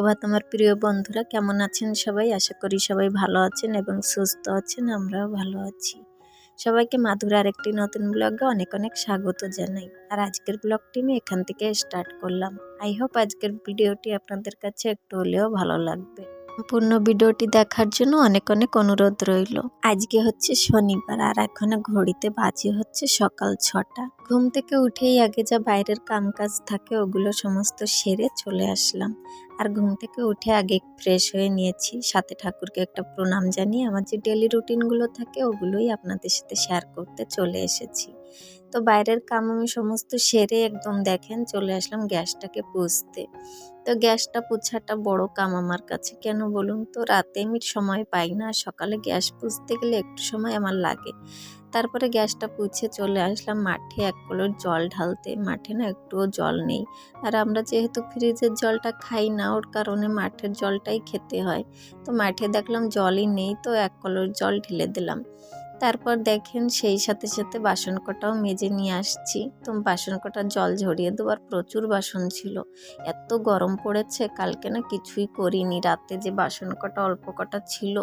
সুপ্রভাত আমার প্রিয় বন্ধুরা কেমন আছেন সবাই? আশা করি সবাই ভালো আছেন এবং সুস্থ আছেন, আমরাও ভালো আছি। সবাইকে মাধুর আরেকটি নতুন ব্লগে অনেক অনেক স্বাগত জানাই। আর আজকের ব্লগটি আমি এখান থেকে স্টার্ট করলাম। আই হোপ আজকের ভিডিওটি আপনাদের কাছে একটু হলেও ভালো লাগবে। সম্পূর্ণ ভিডিওটি দেখার জন্য অনেক অনেক অনুরোধ রইল। আজকে হচ্ছে শনিবার আর এখন ঘড়িতে বাজে হচ্ছে সকাল ছটা। ঘুম থেকে উঠেই আগে যা বাইরের কামকাজ থাকে ওগুলো সমস্ত সেরে চলে আসলাম। আর ঘুম থেকে উঠে আগে ফ্রেশ হয়ে নিয়েছি। সাথে ঠাকুরকে একটা প্রণাম জানিয়ে আমার যে ডেলি রুটিনগুলো থাকে ওগুলোই আপনাদের সাথে শেয়ার করতে চলে এসেছি। তো বাইরের কাম আমি সমস্ত সেরে একদম দেখেন চলে আসলাম গ্যাসটাকে পুষতে তো গ্যাসটা পুছাটা বড় কাম আমার কাছে। কেন বলুন তো? রাতে আমি সময় পাই না। সকালে গ্যাস পুষতে গেলে একটু সময় আমার লাগে। তারপরে গ্যাসটা পুছে চলে আসলাম মাঠে এক কলর জল ঢালতে। মাঠে না একটুও জল নেই। আর আমরা যেহেতু ফ্রিজের জলটা খাই না, ওর কারণে মাঠের জলটাই খেতে হয়। তো মাঠে দেখলাম জলই নেই, তো এক কলর জল ঢেলে দিলাম। তারপর দেখেন সেই সাথে সাথে বাসন কটাও মেজে নিয়ে আসছি। তো বাসন কটার জল ঝরিয়ে দেওয়ার প্রচুর বাসন ছিল। এত গরম পড়েছে, কালকে না কিছুই করিনি। রাতে যে বাসন কটা অল্প কটা ছিল,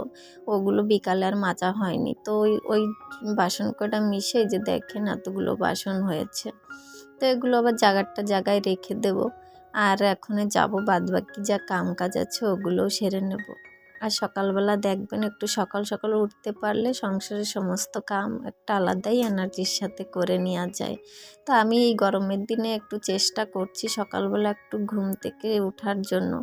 ওগুলো বিকালে আর মাজা হয়নি। তো ওই ওই বাসন কটা মিশে যে দেখেন এতগুলো বাসন হয়েছে। তো এগুলো আবার জায়গাটা জায়গায় রেখে দেব। আর এখন যাব, বাদবাকি যা কাম কাজ আছে ওগুলোও সেরে নেব। আর সকালবেলা দেখবেন একটু সকাল সকাল উঠতে পারলে সংসারের সমস্ত কাম একটা আলাদাই এনার্জির সাথে করে নেওয়া যায়। তো আমি এই গরমের দিনে একটু চেষ্টা করছি সকালবেলা একটু ঘুম থেকে ওঠার জন্য।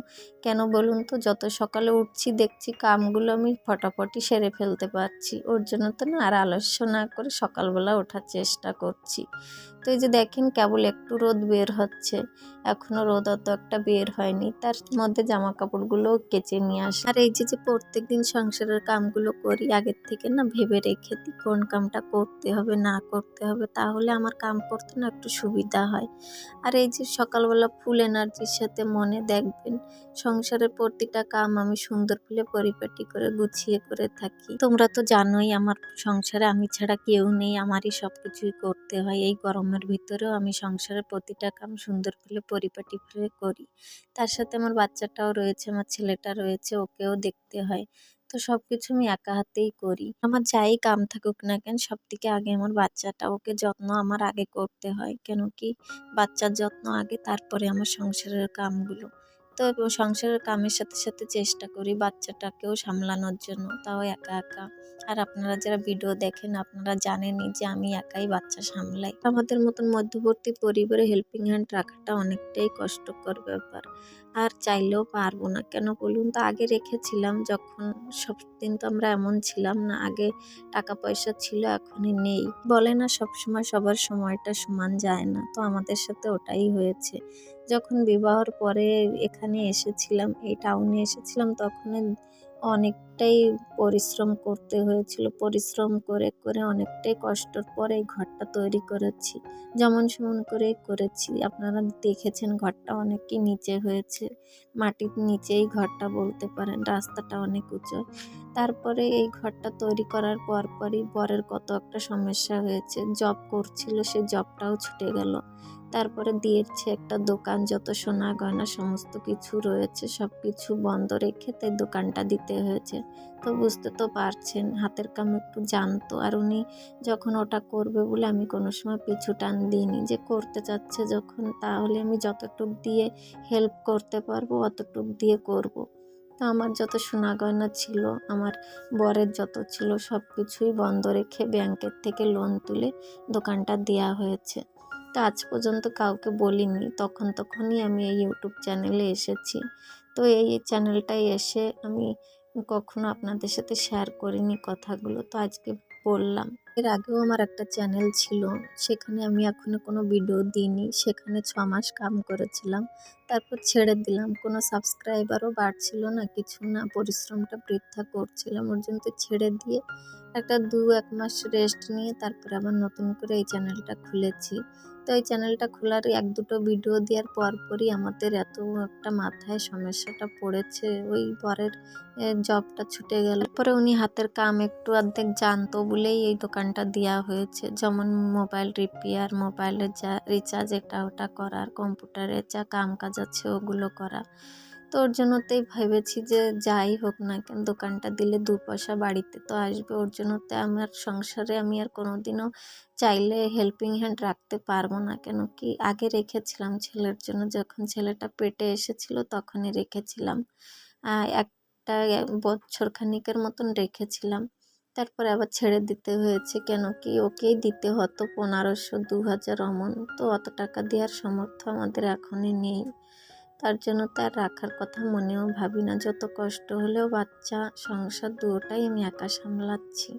কেন বলুন তো? যত সকালে উঠছি, দেখছি কামগুলো আমি ফটাফটি সেরে ফেলতে পারছি। ওর জন্য তো না আর আলস্য না করে সকালবেলা ওঠার চেষ্টা করছি। তো এই যে দেখেন কেবল একটু রোদ বের হচ্ছে। এখনও রোদ অত একটা বের হয়নি। তার মধ্যে জামা কাপড়গুলো কেচে নিয়ে আসে আর এই যে যে প্রত্যেক দিন সংসারের কামগুলো করি, আগের থেকে না ভেবে রেখে দিই কোন কামটা করতে হবে, না করতে হবে, তাহলে আমার কাম করতে না একটু সুবিধা হয়। আর এই যে সকালবেলা ফুল এনার্জির সাথে মনে দেখবেন, সংসারের প্রতিটা কাম আমি সুন্দর ফুলে পরিপাটি করে, গুছিয়ে করে থাকি। তোমরা তো জানোই আমার সংসারে আমি ছাড়া কেউ নেই, আমারই সব কিছুই করতে হয়, এই গরমের ভিতরেও আমি সংসারের প্রতিটা কাম সুন্দর করে পরিপাটি করে করি। তার সাথে আমার বাচ্চাটাও রয়েছে, আমার ছেলেটা রয়েছে, ওকেও দেখতে হয়। তো সব কিছু আমি একা হাতেই করি। আমার যাই কাম থাকুক না কেন সব থেকে আগে আমার বাচ্চাটা, ওকে যত্ন আমার আগে করতে হয়। কেন কি? বাচ্চার যত্ন আগে, তারপরে আমার সংসারের কামগুলো। তো সংসারের কামের সাথে সাথে চেষ্টা করি বাচ্চাটাকেও সামলানোর জন্য। তাও একা একা। আর আপনারা যারা ভিডিও দেখেন, আপনারা জানেনই যে আমি একাই বাচ্চা সামলাই। আমাদের মতন মধ্যবর্তী পরিবারে হেল্পিং হ্যান্ড রাখাটা অনেকটাই কষ্টকর ব্যাপার। আর চাইলেও পারব না। কেন বলুন তো? আগে রেখেছিলাম যখন সব দিন তো আমরা এমন ছিলাম না, আগে টাকা পয়সা ছিল, এখনই নেই। বলে না সবসময় সবার সময়টা সমান যায় না, তো আমাদের সাথে ওটাই হয়েছে। যখন বিবাহর পরে এখানে এসেছিলাম, এই টাউনে এসেছিলাম তখন অনেকটাই পরিশ্রম করতে হয়েছিল। পরিশ্রম করে করে অনেকটাই কষ্টর পরে এই ঘরটা তৈরি করেছি। যেমন সেমন করে করেছি। আপনারা দেখেছেন ঘরটা অনেকই নিচে হয়েছে। মাটির নিচেই ঘরটা বলতে পারেন, রাস্তাটা অনেক উঁচু। তারপরে এই ঘরটা তৈরি করার পরপরই বরের কত একটা সমস্যা হয়েছে। জব করছিল, সে জবটাও ছুটে গেল। তারপরে দিয়েছে একটা দোকান, যত সোনা গয়না সমস্ত কিছু রয়েছে সব কিছু বন্ধ রেখে তাই দোকানটা দিতে হয়েছে। তো বুঝতে তো পারছেন, হাতের কাম একটু জানতো। আর উনি যখন ওটা করবে বলে আমি কোনো সময় পিছু টান দিইনি। যে করতে চাচ্ছে যখন, তাহলে আমি যতটুক দিয়ে হেল্প করতে পারব, অতটুক দিয়ে করব। তো আমার যত সোনা গয়না ছিল, আমার বরের যত ছিল সব কিছুই বন্ধ রেখে ব্যাংকের থেকে লোন তুলে দোকানটা দেওয়া হয়েছে। তো আজ পর্যন্ত কাউকে বলিনি। তখন তখনই আমি এই ইউটিউব চ্যানেলে এসেছি। তো এই চ্যানেলটায় এসে আমি কখনো আপনাদের সাথে শেয়ার করিনি কথাগুলো। তো আজকে বললাম, এর আগেও আমার একটা চ্যানেল ছিল। সেখানে আমি এখনও কোনো ভিডিও দিইনি। সেখানে ছ মাস কাম করেছিলাম। তারপর ছেড়ে দিলাম। কোনো সাবস্ক্রাইবারও বাড়ছিল না। কিছু না। পরিশ্রমটা বৃদ্ধা করছিলাম। ওর জন্য ছেড়ে দিয়ে একটা দু এক মাস রেস্ট নিয়ে তারপর আবার নতুন করে এই চ্যানেলটা খুলেছি। তো এই চ্যানেলটা খোলার এক দুটো ভিডিও দেওয়ার পরপরই আমাদের এত একটা মাথায় সমস্যাটা পড়েছে। ওই পরের জবটা ছুটে গেল পরে উনি হাতের কাম একটু অর্ধেক জানতো বলেই এই দোকানটা দেওয়া হয়েছে। যেমন মোবাইল রিপেয়ার মোবাইলের যা রিচার্জ এটা ওটা করার কম্পিউটারের যা কাম কাজ আছে ওগুলো করা। তো ওর জন্যতেই ভেবেছি যে যাই হোক না কেন, দোকানটা দিলে দু পয়সা বাড়িতে তো আসবে। ওর জন্যতে আমার সংসারে আমি আর কোনোদিনও চাইলে হেল্পিং হ্যান্ড রাখতে পারব না কেন কি? আগে রেখেছিলাম ছেলের জন্য। যখন ছেলেটা পেটে এসেছিল তখনই রেখেছিলাম। একটা বছর খানিকের মতন রেখেছিলাম। তারপরে আবার ছেড়ে দিতে হয়েছে কেন কি? ওকেই দিতে হতো। পনেরোশো দু হাজার অমন। তো অত টাকা দেওয়ার সামর্থ্য আমাদের এখনই নেই। তার জন্য তার রাখার কথা মনেও ভাবি না। যত কষ্ট হলেও বাচ্চা সংসার দুটোটাই আমি একা সামলাচ্ছি।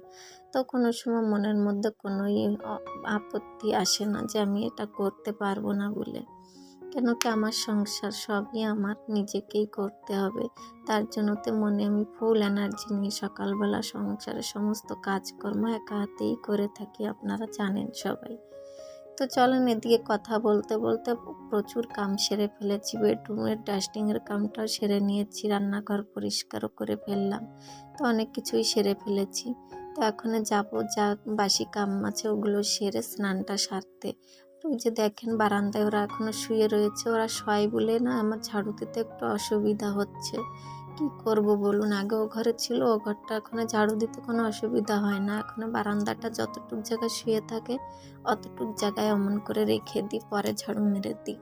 তো কোনো সময় মনের মধ্যে কোনো আপত্তি আসে না যে আমি এটা করতে পারব না বলে। কেন কি আমার সংসার সবই আমার, নিজেকেই করতে হবে। তার জন্যতে মনে আমি ফুল এনার্জি নিয়ে সকালবেলা সংসারের সমস্ত কাজকর্ম একা হাতেই করে থাকি, আপনারা জানেন সবাই। তো চলেন এদিকে কথা বলতে বলতে প্রচুর কাম সেরে ফেলেছি, বেডরুমের ডাস্টিংয়ের কামটাও সেরে নিয়েছি, রান্নাঘর পরিষ্কারও করে ফেললাম। তো অনেক কিছুই সেরে ফেলেছি। তো এখন যাব যা বাসি কাম আছে ওগুলো সেরে স্নানটা সারতে। ওই যে দেখেন বারান্দায় ওরা এখনও শুয়ে রয়েছে, ওরা শয় বলে না, আমার ঝাড়ু দিতে একটু অসুবিধা হচ্ছে। কি করব বলুন? আগে ও ঘরে ছিল, ও ঘরটা এখন ঝাড়ু দিতে কোনো অসুবিধা হয় না। এখন বারান্দাটা যতটুক জায়গায় শুয়ে থাকে, অতটুক জায়গায় অমন করে রেখে দিই, পরে ঝাড়ু মেরে দিই।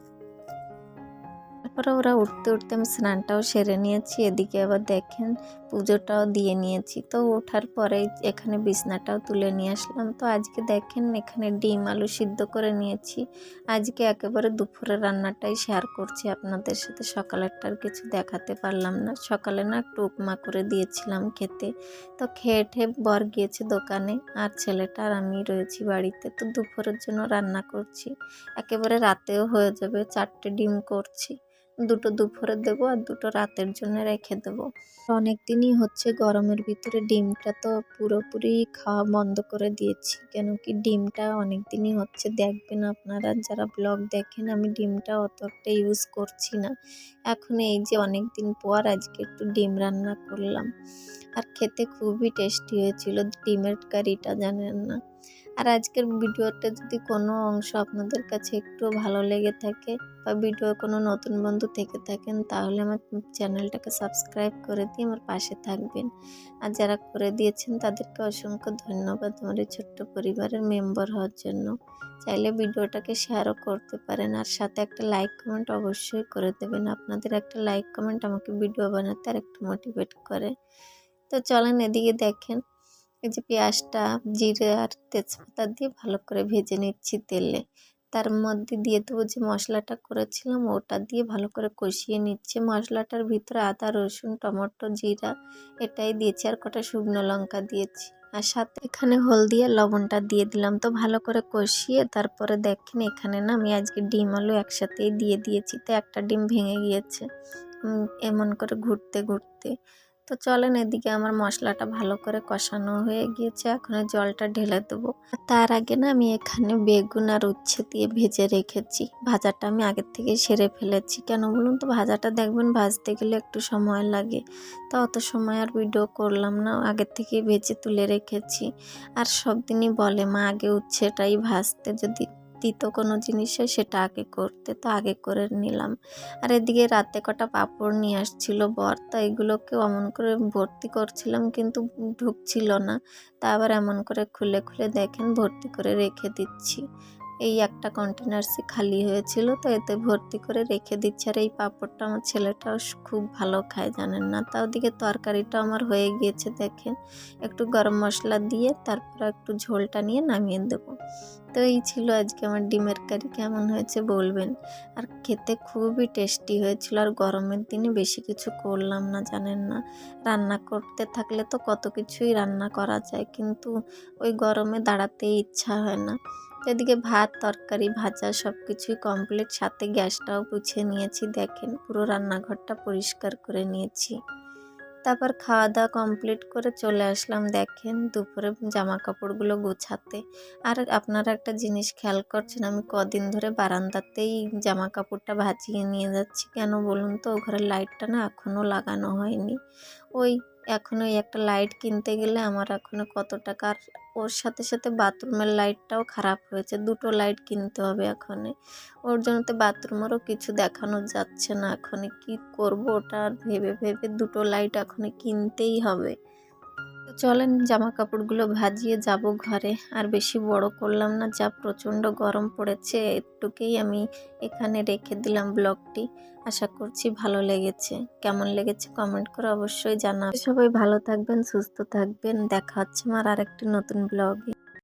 তারপরে ওরা উঠতে উঠতে আমি স্নানটাও সেরে নিয়েছি, এদিকে আবার দেখেন পুজোটাও দিয়ে নিয়েছি। তো ওঠার পরে এখানে বিছনাটাও তুলে নিয়ে আসলাম। তো আজকে দেখেন এখানে ডিম আলু সিদ্ধ করে নিয়েছি। আজকে একেবারে দুপুরে রান্নাটাই শেয়ার করছি আপনাদের সাথে। সকালেরটা আর কিছু দেখাতে পারলাম না। সকালে না একটু উপমা করে দিয়েছিলাম খেতে। তো খেয়ে ঠেয়ে বর গিয়েছে দোকানে, আর ছেলেটা আর আমি রয়েছি বাড়িতে। তো দুপুরের জন্য রান্না করছি। একেবারে রাতেও হয়ে যাবে চারটে ডিম করছি। দুটো দুপুরে দেবো আর দুটো রাতের জন্য রেখে দেবো। অনেক দিনই হচ্ছে গরমের ভিতরে ডিমটা তো পুরোপুরি খাওয়া বন্ধ করে দিয়েছি। কেন কি ডিমটা অনেক দিনই হচ্ছে দেখবেন আপনারা যারা ব্লগ দেখেন, আমি ডিমটা অত একটা ইউজ করছি না। এখন এই যে অনেক দিন পর আজকে একটু ডিম রান্না করলাম। আর খেতে খুবই টেস্টি হয়েছিল ডিমের কারিটা, জানেন না? আর আজকের ভিডিওটা যদি কোনো অংশ আপনাদের কাছে একটু ভালো লেগে থাকে বা ভিডিও কোনো নতুন বন্ধু থেকে থাকেন, তাহলে আমার চ্যানেলটাকে সাবস্ক্রাইব করে দিয়ে আমার পাশে থাকবেন। আর যারা করে দিয়েছেন, তাদেরকে অসংখ্য ধন্যবাদ আমার এই ছোট্ট পরিবারের মেম্বার হওয়ার জন্য। চাইলে ভিডিওটাকে শেয়ারও করতে পারেন আর সাথে একটা লাইক কমেন্ট অবশ্যই করে দেবেন। আপনাদের একটা লাইক কমেন্ট আমাকে ভিডিও বানাতে আর একটু মোটিভেট করে। তো চলেন এদিকে দেখেন। এই যে পেঁয়াজটা, জিরে আর তেজপাতা দিয়ে ভালো করে ভেজে নিচ্ছি তেলে। তার মধ্যে দিয়ে দেবো যে মশলাটা করেছিলাম, ওটা দিয়ে ভালো করে কষিয়ে নিচ্ছে। মশলাটার ভিতরে আদা, রসুন, টমেটো, জিরা এটাই দিয়েছি আর কটা শুকনো লঙ্কা দিয়েছি। আর সাথে এখানে হলদি আর লবণটা দিয়ে দিলাম। তো ভালো করে কষিয়ে তারপরে দেখেন এখানে না আমি আজকে ডিম, আলু একসাথেই দিয়ে দিয়েছি। তো একটা ডিম ভেঙে গিয়েছে এমন করে ঘুরতে ঘুরতে। তো চলেন এদিকে আমার মশলাটা ভালো করে কষানো হয়ে গিয়েছে, এখন জলটা ঢেলে দেবো। তার আগে না আমি এখানে বেগুন আর উচ্ছে দিয়ে ভেজে রেখেছি। ভাজাটা আমি আগের থেকে সেরে ফেলেছি। কেন বলুন তো? ভাজাটা দেখবেন ভাজতে গেলে একটু সময় লাগে। তো অত সময় আর ভিডিও করলাম না, আগের থেকে ভেজে তুলে রেখেছি। আর সব দিনই বলে, মা, আগে উচ্ছেটাই ভাজতে যদি দিত কোনো জিনিসে, সেটা আগে করতে তো আগে করে নিলাম। আর এদিকে রাতে কটা পাপড় নিয়ে আসছিল বর, তো এগুলোকে অমন করে ভর্তি করছিলাম কিন্তু ঢুকছিল না। তা আবার এমন করে খুলে খুলে দেখেন, ভর্তি করে রেখে দিচ্ছি। এই একটা কন্টেনার্সই খালি হয়েছিল, তো এতে ভর্তি করে রেখে দিচ্ছি। আর এই পাঁপড়টা আমার ছেলেটাও খুব ভালো খায়, জানেন না? তা ওদিকে তরকারিটা আমার হয়ে গিয়েছে, দেখেন। একটু গরম মশলা দিয়ে, তারপর একটু ঝোলটা নিয়ে নামিয়ে দেবো। তো এই ছিল আজকে আমার ডিমের কারি, কেমন হয়েছে বলবেন? আর খেতে খুবই টেস্টি হয়েছিল, আর গরমের দিনে বেশি কিছু করলাম না, জানেন না? রান্না করতে থাকলে তো কত কিছুই রান্না করা যায়, কিন্তু ওই গরমে দাঁড়াতেই ইচ্ছা হয় না। এদিকে ভাত, তরকারি, ভাজা সব কিছুই কমপ্লিট সাথে গ্যাসটাও পুছিয়ে নিয়েছি, দেখেন পুরো রান্নাঘরটা পরিষ্কার করে নিয়েছি। তারপর খাওয়া দাওয়া কমপ্লিট করে চলে আসলাম, দেখেন দুপুরে জামা কাপড়গুলো গোছাতে। আর আপনারা একটা জিনিস খেয়াল করছেন, আমি কদিন ধরে বারান্দাতেই জামা কাপড়টা ভাজিয়ে নিয়ে যাচ্ছি। কেন বলুন তো ঘরের লাইটটা না এখনও লাগানো হয়নি। ওই এখনও ওই একটা লাইট কিনতে গেলে আমার এখনও কত টাকার ওর সাথে সাথে বাথরুমের লাইটটাও খারাপ হয়েছে। দুটো লাইট কিনতে হবে এখনে ওর জন্য তো বাথরুমেরও কিছু দেখানো যাচ্ছে না এখনে কি করব ওটা? আর ভেবে ভেবে দুটো লাইট এখনই কিনতেই হবে। চলেন জামা কাপড়গুলো ভাজিয়ে যাব ঘরে। আর বেশি বড় করলাম না, যা প্রচণ্ড গরম পড়েছে একটুকেই আমি এখানে রেখে দিলাম ব্লগটি। আশা করছি ভালো লেগেছে। কেমন লেগেছে কমেন্ট করে অবশ্যই জানাবেন সবাই ভালো থাকবেন, সুস্থ থাকবেন। দেখা হচ্ছে আমার আরেকটি নতুন ব্লগে।